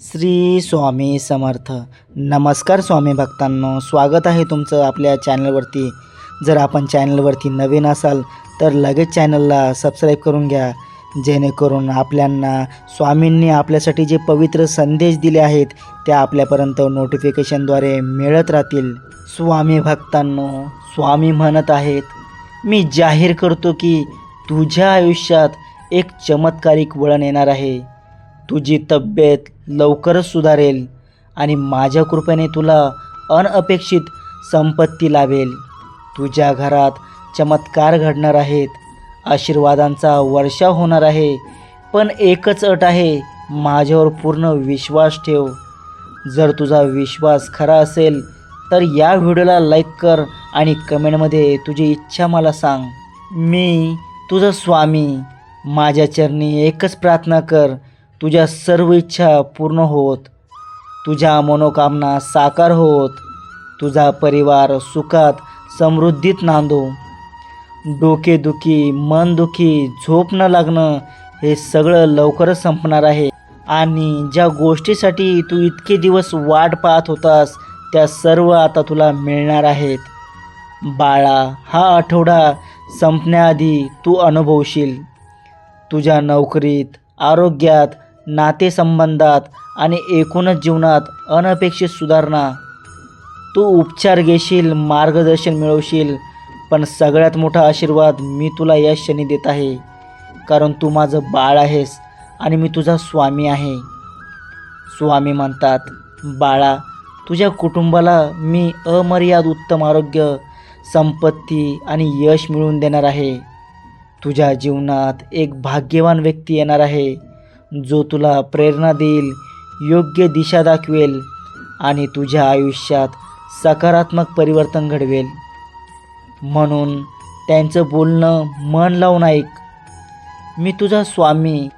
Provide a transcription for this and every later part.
श्री स्वामी समर्थ. नमस्कार स्वामी भक्तांनो स्वागत आहे तुमचं आपल्या चॅनलवरती. जर आपण चॅनलवरती नवीन असाल तर लगेच चॅनलला सबस्क्राईब करून घ्या. जेणेकरून आपल्यांना स्वामींनी आपल्यासाठी जे पवित्र संदेश दिले आहेत ते आपल्यापर्यंत नोटिफिकेशनद्वारे मिळत राहतील. स्वामी भक्तांनो स्वामी म्हणत आहेत मी जाहीर करतो की तुझ्या आयुष्यात एक चमत्कारिक वळण येणार आहे. तुझी तब्येत लवकरच सुधारेल आणि माझ्या कृपेने तुला अनअपेक्षित संपत्ती लाभेल. तुझ्या घरात चमत्कार घडणार आहेत. आशीर्वादांचा वर्षाव होणार आहे. पण एकच अट आहे माझ्यावर पूर्ण विश्वास ठेव. जर तुझा विश्वास खरा असेल तर या व्हिडिओला लाईक कर आणि कमेंटमध्ये तुझी इच्छा मला सांग. मी तुझा स्वामी. माझ्या चरणी एकच प्रार्थना कर. तुझ्या सर्व इच्छा पूर्ण होत. तुझ्या मनोकामना साकार होत. तुझा परिवार सुखात समृद्धीत नांदो. डोकेदुखी मनदुखी झोप न लागणं हे सगळं लवकरच संपणार आहे. आणि ज्या गोष्टीसाठी तू इतके दिवस वाट पाहत होतास त्या सर्व आता तुला मिळणार आहेत. बाळा हा आठवडा संपण्याआधी तू अनुभवशील. तुझ्या नोकरीत आरोग्यात नातेसंबंधात आणि एकूणच जीवनात अनपेक्षित सुधारणा. तू उपचार घेशील मार्गदर्शन मिळवशील पण सगळ्यात मोठा आशीर्वाद मी तुला या क्षणी देत आहे. कारण तू माझं बाळ आहेस आणि मी तुझा स्वामी आहे. स्वामी म्हणतात बाळा तुझ्या कुटुंबाला मी अमर्याद उत्तम आरोग्य संपत्ती आणि यश मिळवून देणार आहे. तुझ्या जीवनात एक भाग्यवान व्यक्ती येणार आहे. जो तुला प्रेरणा देईल योग्य दिशा दाखवेल आणि तुझ्या आयुष्यात सकारात्मक परिवर्तन घडवेल. म्हणून त्यांचं बोलणं मन लावून ऐक. मी तुझा स्वामी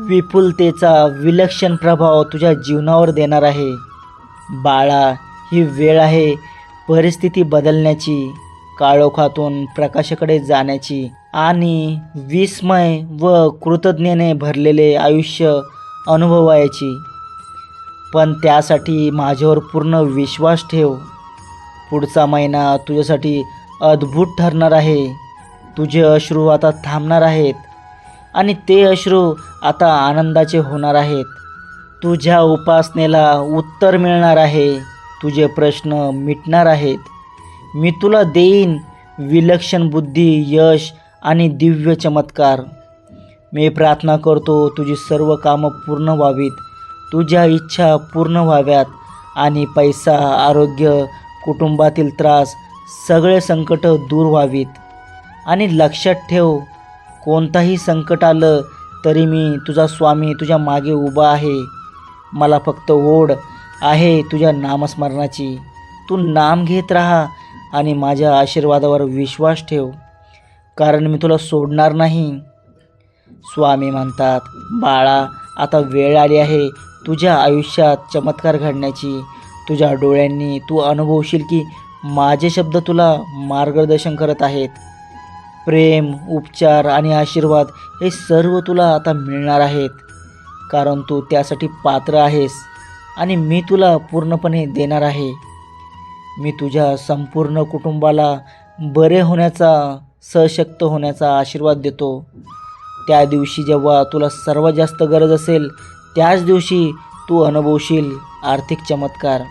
विपुलतेचा विलक्षण प्रभाव तुझ्या जीवनावर देणार आहे. बाळा ही वेळ आहे परिस्थिती बदलण्याची. काळोखातून प्रकाशाकडे जाण्याची आणि विस्मय व कृतज्ञेने भरलेले आयुष्य अनुभवायची. पण त्यासाठी माझ्यावर पूर्ण विश्वास ठेव. पुढचा महिना तुझ्यासाठी अद्भुत ठरणार आहे. तुझे अश्रू आता थांबणार आहेत आणि ते अश्रू आता आनंदाचे होणार आहेत. तुझ्या उपासनेला उत्तर मिळणार आहे. तुझे प्रश्न मिटणार आहेत. मी तुला देईन विलक्षण बुद्धी यश आणि दिव्य चमत्कार. मी प्रार्थना करतो तुझी सर्व कामं पूर्ण व्हावीत. तुझ्या इच्छा पूर्ण व्हाव्यात आणि पैसा आरोग्य कुटुंबातील त्रास सगळे संकट दूर व्हावीत. आणि लक्षात ठेव कोणताही संकट आलं तरी मी तुझा स्वामी तुझ्या मागे उभा आहे. मला फक्त ओढ आहे तुझ्या नामस्मरणाची. तू नाम घेत राहा आणि माझ्या आशीर्वादावर विश्वास ठेव कारण मी तुला सोडणार नाही. स्वामी म्हणतात बाळा आता वेळ आली आहे. तुझ्या आयुष्यात चमत्कार घडण्याची. तुझ्या डोळ्यांनी तू अनुभवशील की माझे शब्द तुला मार्गदर्शन करत आहेत. प्रेम उपचार आणि आशीर्वाद हे सर्व तुला आता मिळणार आहेत. कारण तू त्यासाठी पात्र आहेस आणि मी तुला पूर्णपणे देणार आहे. मी तुझ्या संपूर्ण कुटुंबाला बरे होण्याचा सशक्त होण्याचा आशीर्वाद देतो. त्या दिवशी जेव्हा तुला सर्वात जास्त गरज असेल त्याच दिवशी तू अनुभवशील आर्थिक चमत्कार.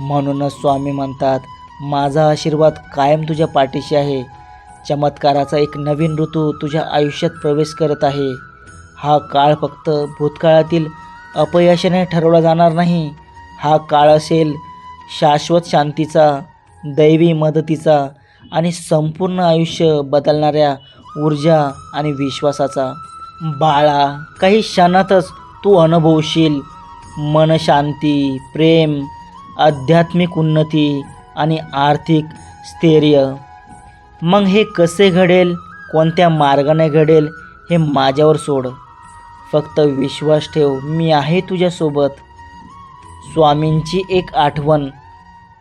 म्हणूनच स्वामी म्हणतात माझा आशीर्वाद कायम तुझ्या पाठीशी आहे. चमत्काराचा एक नवीन ऋतू तुझ्या आयुष्यात प्रवेश करत आहे. हा काळ फक्त भूतकाळातील अपयशाने ठरवला जाणार नाही. हा काळ असेल शाश्वत शांतीचा दैवी मदतीचा आणि संपूर्ण आयुष्य बदलणाऱ्या ऊर्जा आणि विश्वासाचा. बाळा काही क्षणातच तू अनुभवशील. मनशांती प्रेम आध्यात्मिक उन्नती आणि आर्थिक स्थैर्य. मग हे कसे घडेल? कोणत्या मार्गाने घडेल? हे माझ्यावर सोड. फक्त विश्वास ठेव मी आहे तुझ्यासोबत. स्वामींची एक आठवण.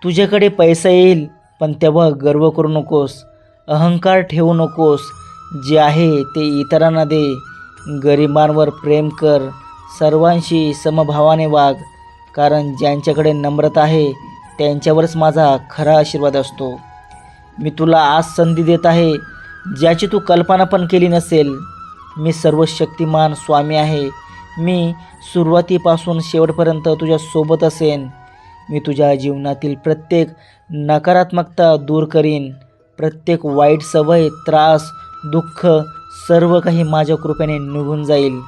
तुझ्याकडे पैसा येईल पण तेव्हा गर्व करू नकोस. अहंकार ठेवू नकोस. जे आहे ते इतरांना दे. गरिबांवर प्रेम कर. सर्वांशी समभावाने वाग. कारण ज्यांच्याकडे नम्रता आहे त्यांच्यावरच माझा खरा आशीर्वाद असतो. मी तुला आज संधी देत आहे ज्याची तू कल्पना पण केली नसेल. मी सर्व शक्तिमान स्वामी आहे. मी सुरुवातीपासून शेवटपर्यंत तुझ्यासोबत असेन. मी तुझ्या जीवनातील प्रत्येक नकारात्मकता दूर करीन. प्रत्येक वाईट सवय त्रास दुःख सर्व काही माझ्या कृपेने निघून जाईल.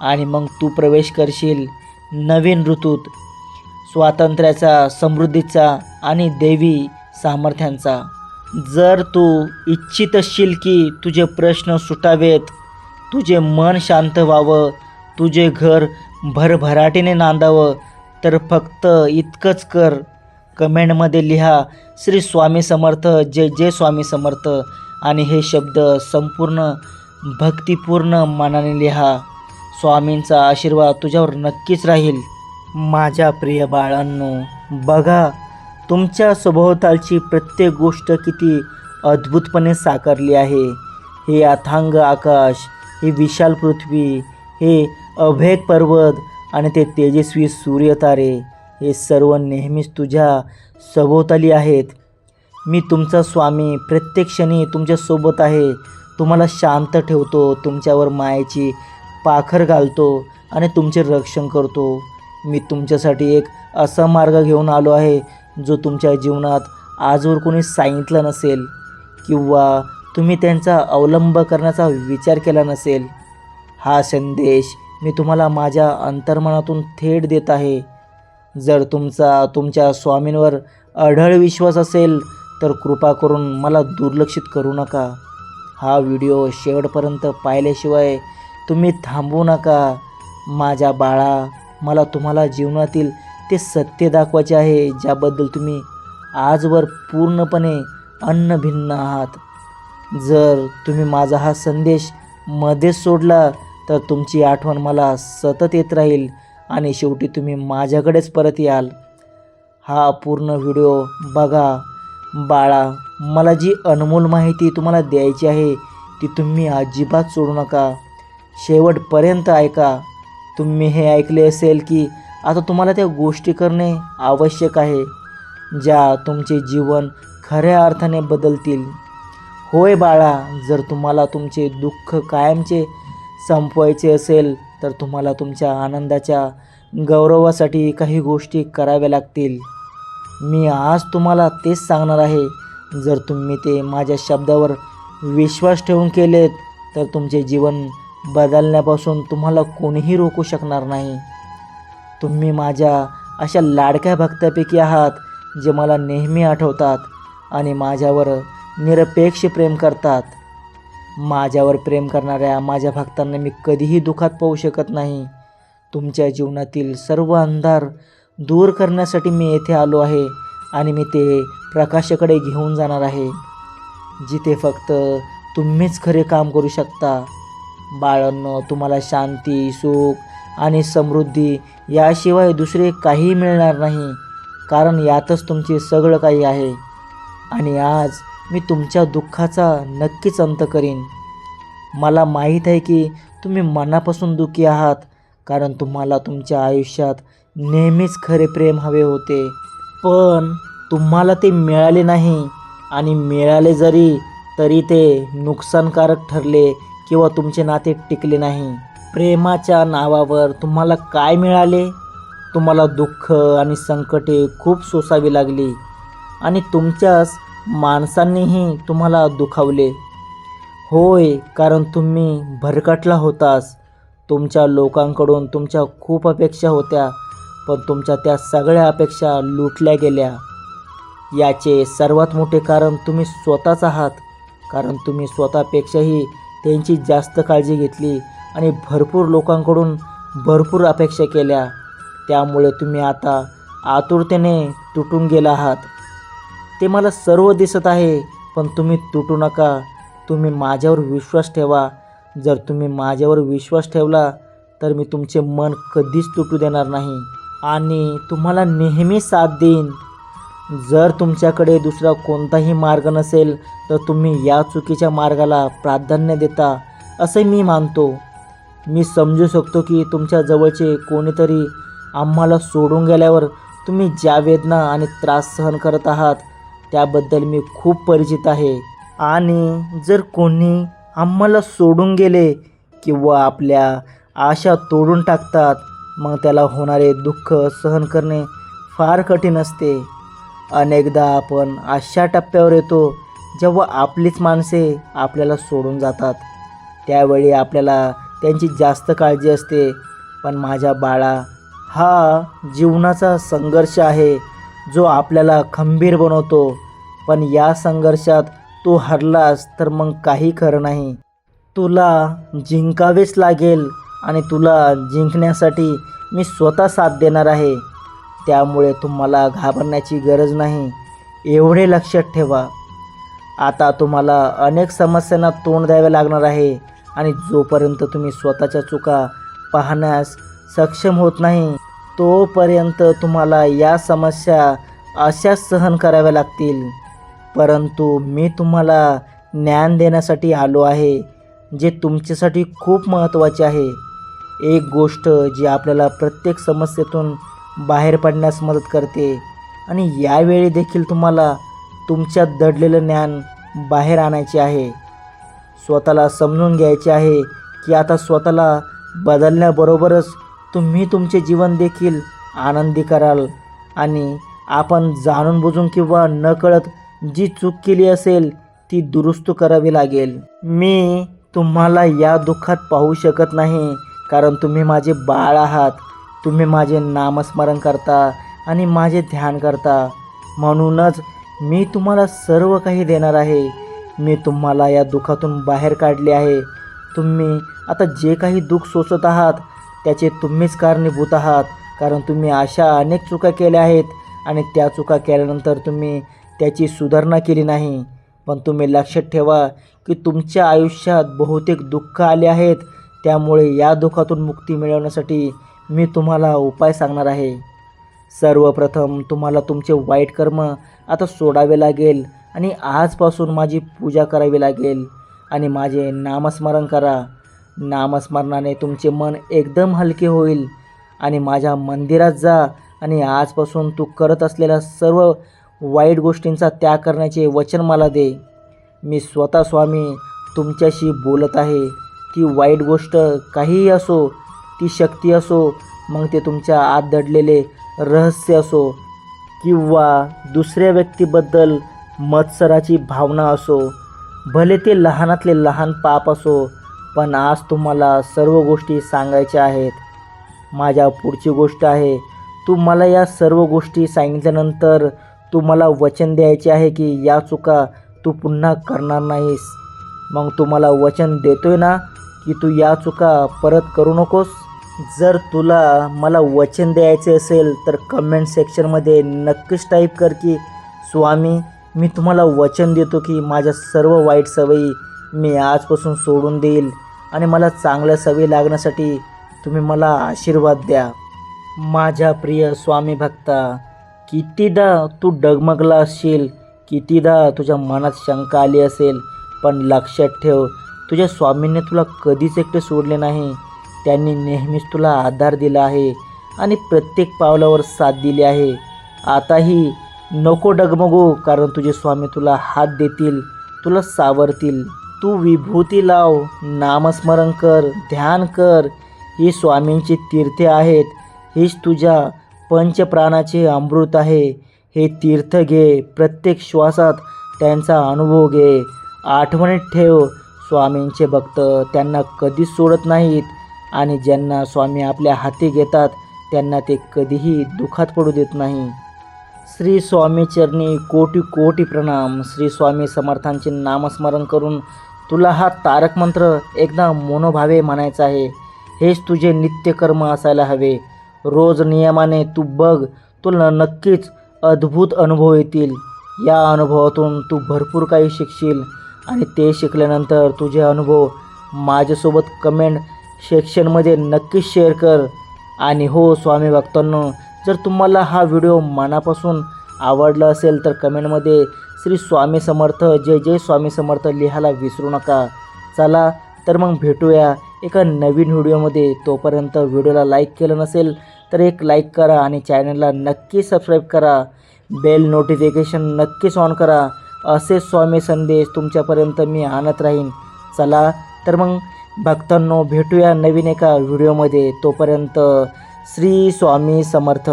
आणि मग तू प्रवेश करशील नवीन ऋतूत. स्वातंत्र्याचा समृद्धीचा आणि देवी सामर्थ्यांचा. जर तू इच्छित असशील की तुझे प्रश्न सुटावेत तुझे मन शांत व्हावं तुझे घर भरभराटीने नांदावं तर फक्त इतकंच कर. कमेंटमध्ये लिहा श्री स्वामी समर्थ जय जय स्वामी समर्थ. आणि हे शब्द संपूर्ण भक्तिपूर्ण मनाने लिहा. स्वामींचा आशीर्वाद तुझ्यावर नक्कीच राहील. माझ्या प्रिय बाळांनो बघा तुमच्या सभोवतालची प्रत्येक गोष्ट किती अद्भुतपणे साकारली आहे. हे अथांग आकाश ही विशाल पृथ्वी हे अभेक पर्वत आणि ते तेजस्वी सूर्यतारे हे सर्व नेहमीच तुझ्या सभोवताली आहेत. मी तुमचा स्वामी प्रत्येक क्षणी तुमच्यासोबत आहे. तुम्हाला शांत ठेवतो तुमच्यावर मायेची पाखर घालतो आणि तुमचे रक्षण करतो. मी तुमच्यासाठी एक असा मार्ग घेऊन आलो आहे जो तुमच्या जीवनात आजवर कोणी सांगितलं नसेल किंवा तुम्ही त्यांचा अवलंब करण्याचा विचार केला नसेल. हा संदेश मी तुम्हाला माझ्या अंतर्मनातून थेट देत आहे. जर तुमचा तुमच्या स्वामींवर अढळ विश्वास असेल तर कृपा करून मला दुर्लक्षित करू नका. हा व्हिडिओ शेवटपर्यंत पाहिल्याशिवाय तुम्ही थांबू नका. माझ्या बाळा मला तुम्हाला जीवनातील ते सत्य दाखवायचे आहे ज्याबद्दल तुम्ही आजवर पूर्णपणे अन्न भिन्न आहात. जर तुम्ही माझा हा संदेश मध्येच सोडला तर तुमची आठवण मला सतत येत राहील आणि शेवटी तुम्ही माझ्याकडेच परत याल. हा पूर्ण व्हिडिओ बघा. बाळा मला जी अनमोल माहिती तुम्हाला द्यायची आहे ती तुम्ही अजिबात सोडू नका. शेवटपर्यंत ऐका. तुम्ही हे ऐकले असेल की आता तुम्हाला त्या गोष्टी करणे आवश्यक आहे ज्या तुमचे जीवन खऱ्या अर्थाने बदलतील. होय बाळा जर तुम्हाला तुमचे दुःख कायमचे संपवायचे असेल तर तुम्हाला तुमच्या आनंदाच्या गौरवासाठी काही गोष्टी कराव्या लागतील. मी आज तुम्हाला तेच सांगणार आहे. जर तुम्ही ते माझ्या शब्दावर विश्वास ठेवून केलेत तर तुमचे जीवन बदलण्यापासून तुम्हाला कोणीही रोखू शकणार नाही. तुम्ही माझ्या अशा लाडक्या भक्तापैकी आहात जे मला नेहमी आठवतात आणि माझ्यावर निरपेक्ष प्रेम करतात. माझ्यावर प्रेम करणाऱ्या माझ्या भक्तांना मी कधीही दुखात पाहू शकत नाही. तुमच्या जीवनातील सर्व अंधार दूर करण्यासाठी मी येथे आलो आहे आणि मी ते प्रकाशाकडे घेऊन जाणार आहे. जिथे फक्त तुम्हीच खरे काम करू शकता. बाळांनो तुम्हाला शांती सुख आणि समृद्धी याशिवाय दुसरे काही मिळणार नाही कारण यातच तुमचे सगळं काही आहे. आणि आज मी तुमच्या दुःखाचा नक्कीच अंत करीन. मला माहीत आहे की तुम्ही मनापासून दुःखी आहात कारण तुम्हाला तुमच्या आयुष्यात नेहमीच खरे प्रेम हवे होते. पण तुम्हाला ते मिळाले नाही आणि मिळाले जरी तरी ते नुकसानकारक ठरले किंवा तुमचे नाते टिकले नाही. प्रेमाच्या नावावर तुम्हाला काय मिळाले? तुम्हाला दुःख आणि संकटे खूप सोसावी लागली आणि तुमच्याच माणसांनीही तुम्हाला दुखावले. होय कारण तुम्ही भरकटला होतास. तुमच्या लोकांकडून तुमच्या खूप अपेक्षा होत्या पण तुमच्या त्या सगळ्या अपेक्षा लुटल्या गेल्या. याचे सर्वात मोठे कारण तुम्ही स्वतःच आहात कारण तुम्ही स्वतःपेक्षाही त्यांची जास्त काळजी घेतली आणि भरपूर लोकांकडून भरपूर अपेक्षा केल्या. त्यामुळे तुम्ही आता आतुरतेने तुटून गेला आहात. ते मला सर्व दिसत आहे पण तुम्ही तुटू नका. तुम्ही माझ्यावर विश्वास ठेवा. जर तुम्ही माझ्यावर विश्वास ठेवला तर मी तुमचे मन कधीच तुटू देणार नाही. आणि तुम्हाला नेहमी साथ देईन. जर तुमच्याकडे दुसरा कोणताही मार्ग नसेल तर तुम्ही या चुकीच्या मार्गाला प्राधान्य देता असे मी मानतो. मी समजू शकतो की तुमच्या जवळचे कोणीतरी आम्हाला सोडून गेल्यावर तुम्ही ज्या वेदना आणि त्रास सहन करत आहात त्याबद्दल मी खूप परिचित आहे. आणि जर कोणी आम्हाला सोडून गेले किंवा आपल्या आशा तोडून टाकतात मग त्याला होणारे दुःख सहन करणे फार कठीण असते. अनेकदा आपण अशा टप्प्यावर येतो जेव्हा आपलीच माणसे आपल्याला सोडून जातात. त्यावेळी आपल्याला त्यांची जास्त काळजी असते. पण माझ्या बाळा हा जीवनाचा संघर्ष आहे जो आपल्याला खंबीर बनवतो. पण या संघर्षात तू हरलास तर मग काही खरं नाही. तुला जिंकावेच लागेल आणि तुला जिंकण्यासाठी मी स्वतः साथ देणार आहे. त्यामुळे तुम्हाला घाबरण्याची गरज नाही. एवढे लक्षात ठेवा. आता तुम्हाला अनेक समस्यांना तोंड द्यावे लागणार आहे आणि जोपर्यंत तुम्ही स्वतःच्या चुका पाहण्यास सक्षम होत नाही तोपर्यंत तुम्हाला या समस्या अशाच सहन कराव्या लागतील. परंतु मी तुम्हाला ज्ञान देण्यासाठी आलो आहे जे तुमच्यासाठी खूप महत्त्वाचे आहे. एक गोष्ट जी आपल्याला प्रत्येक समस्येतून बाहेर पडण्यास मदत करते आणि यावेळी देखील तुम्हाला तुमच्यात दडलेलं ज्ञान बाहेर आणायचे आहे. स्वतःला समजून घ्यायचे आहे की आता स्वतःला बदलण्याबरोबरच तुम्ही तुमचे जीवन देखील आनंदी कराल आणि आपण जाणून बुजून किंवा न कळत जी चूक केली असेल ती दुरुस्त करावी लागेल. मी तुम्हाला या दुःखात पाहू शकत नाही कारण तुम्ही माझे बाळ आहात. तुम्ही माझे नामस्मरण करता आणि माझे ध्यान करता. म्हणूनच मी तुम्हाला सर्व काही देणार आहे. मी तुम्हाला या दुःखातून बाहेर काढले आहे. तुम्ही आता जे काही दुःख सोसत आहात त्याचे तुम्हीच कारणीभूत आहात. कारण तुम्ही अशा अनेक चुका केल्या आहेत आणि त्या चुका केल्यानंतर तुम्ही त्याची सुधारणा केली नाही. पण तुम्ही लक्षात ठेवा की तुमच्या आयुष्यात बहुतेक दुःख आले आहेत. त्यामुळे या दुःखातून मुक्ती मिळवण्यासाठी मी तुम्हाला उपाय सांगणार आहे. सर्वप्रथम तुम्हाला तुमचे वाईट कर्म आता सोडावे लागेल आणि आजपासून माझी पूजा करावी लागेल. आणि माझे नामस्मरण करा. नामस्मरणाने तुमचे मन एकदम हलके होईल. आणि माझ्या मंदिरात जा आणि आजपासून तू करत असलेल्या सर्व वाईट गोष्टींचा त्याग करण्याचे वचन मला दे. मी स्वतः स्वामी तुमच्याशी बोलत आहे. ती वाईट गोष्ट काहीही असो ती शक्ती असो मग ते तुमच्या आत दडलेले रहस्य असो किंवा दुसऱ्या व्यक्तीबद्दल मत्सराची भावना असो भले ते लहानातले लहान पाप असो पण आज तुम्हाला सर्व गोष्टी सांगायच्या आहेत. माझ्या पुढची गोष्ट आहे तू मला या सर्व गोष्टी सांगितल्यानंतर तू मला वचन द्यायचे आहे की या चुका तू पुन्हा करणार नाहीस. मग तू मला वचन देतोय ना की तू या चुका परत करू नकोस? जर तुला मला वचन द्यायचे असेल तर कमेंट सेक्शनमध्ये नक्कीच टाईप कर की स्वामी मी तुम्हाला वचन देतो की माझ्या सर्व वाईट सवयी मी आजपासून सोडून देईल आणि मला चांगल्या सवयी लागण्यासाठी तुम्ही मला आशीर्वाद द्या. माझ्या प्रिय स्वामी भक्ता कितीदा तू डगमगला असशील कितीदा तुझ्या मनात शंका आली असेल पण लक्षात ठेव तुझ्या स्वामींनी तुला कधीच एकटे सोडले नाही. त्यांनी नेहमीच तुला आधार दिला आहे आणि प्रत्येक पावलावर साथ दिली आहे. आताही नको डगमगू कारण तुझे स्वामी तुला हात देतील तुला सावरतील. तू विभूती लाव नामस्मरण कर ध्यान कर. ही स्वामींची तीर्थे आहेत हीच तुझ्या पंचप्राणाचे अमृत आहे. हे तीर्थ घे. प्रत्येक श्वासात त्यांचा अनुभव घे. आठवणीत ठेव स्वामींचे भक्त. त्यांना कधीच सोडत नाहीत आणि ज्यांना स्वामी आपल्या हाती घेतात त्यांना ते कधीही दुखात पडू देत नाही. श्री स्वामी चरणी कोटी कोटी प्रणाम. श्री स्वामी समर्थांचे नामस्मरण करून तुला हा तारक मंत्र एकदा मनोभावे म्हणायचा आहे. हेच तुझे नित्यकर्म असायला हवे. रोज नियमाने तू बघ तुला नक्कीच अद्भुत अनुभव येतील. या अनुभवातून तू भरपूर काही शिकशील आणि ते शिकल्यानंतर तुझे अनुभव माझ्यासोबत कमेंट सेक्शनमध्ये नक्कीच शेअर कर. आणि हो स्वामी भक्तांनो जर तुम्हाला हा व्हिडिओ मनापासून आवडला असेल तर कमेंटमध्ये श्री स्वामी समर्थ जय जय स्वामी समर्थ लिहायला विसरू नका. चला तर मग भेटूया एका नवीन व्हिडिओमध्ये तोपर्यंत व्हिडिओला लाईक केलं नसेल तर एक लाईक करा आणि चॅनलला नक्की सबस्क्राईब करा. बेल नोटिफिकेशन नक्कीच ऑन करा. असे स्वामी संदेश तुमच्यापर्यंत मी आणत राहीन. चला तर मग भक्तांनो भेटूया नवीन एका व्हिडिओमध्ये तोपर्यंत श्री स्वामी समर्थ.